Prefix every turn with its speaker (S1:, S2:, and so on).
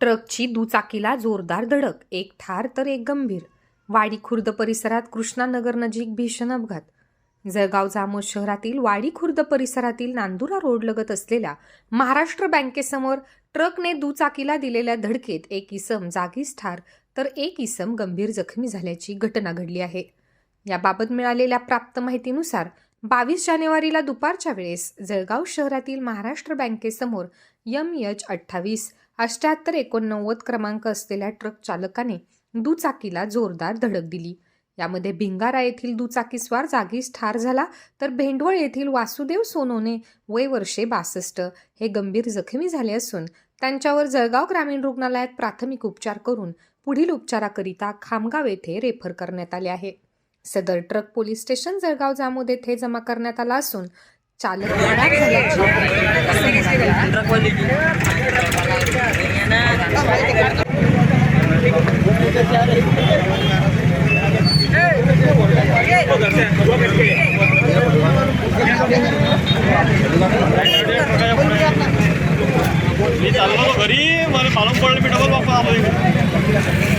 S1: ट्रकची दुचाकीला जोरदार धडक एक ठार तर एक गंभीर. वाडी खुर्द परिसरात कृष्णानगर नजीक भीषण अपघात. जळगाव जामोद शहरातील वाडी खुर्द परिसरातील नांदुरा रोड लगत असलेल्या महाराष्ट्र बँकेसमोर ट्रकने दुचाकीला दिलेल्या धडकेत एक इसम जागीच ठार तर एक इसम गंभीर जखमी झाल्याची घटना घडली आहे. याबाबत मिळालेल्या प्राप्त माहितीनुसार बावीस जानेवारीला दुपारच्या वेळेस जळगाव शहरातील महाराष्ट्र बँकेसमोर यम एच अठ्ठावीस अष्ट्याहत्तर एकोणनव्वद क्रमांक असलेल्या ट्रक चालकाने दुचाकीला जोरदार धडक दिली. यामध्ये भिंगारा येथील दुचाकीस्वार जागीच ठार झाला तर भेंडवळ येथील वासुदेव सोनोने वय वर्षे बासष्ट हे गंभीर जखमी झाले असून त्यांच्यावर जळगाव ग्रामीण रुग्णालयात प्राथमिक उपचार करून पुढील उपचाराकरिता खामगाव येथे रेफर करण्यात आले आहे. सदर truck police station Jalgaon Jamod येथे जमा करण्यात आला असून चालक फरार झाल्याची
S2: मी चाललो घरी मला मालूम पडलं मी डबल बापा आलो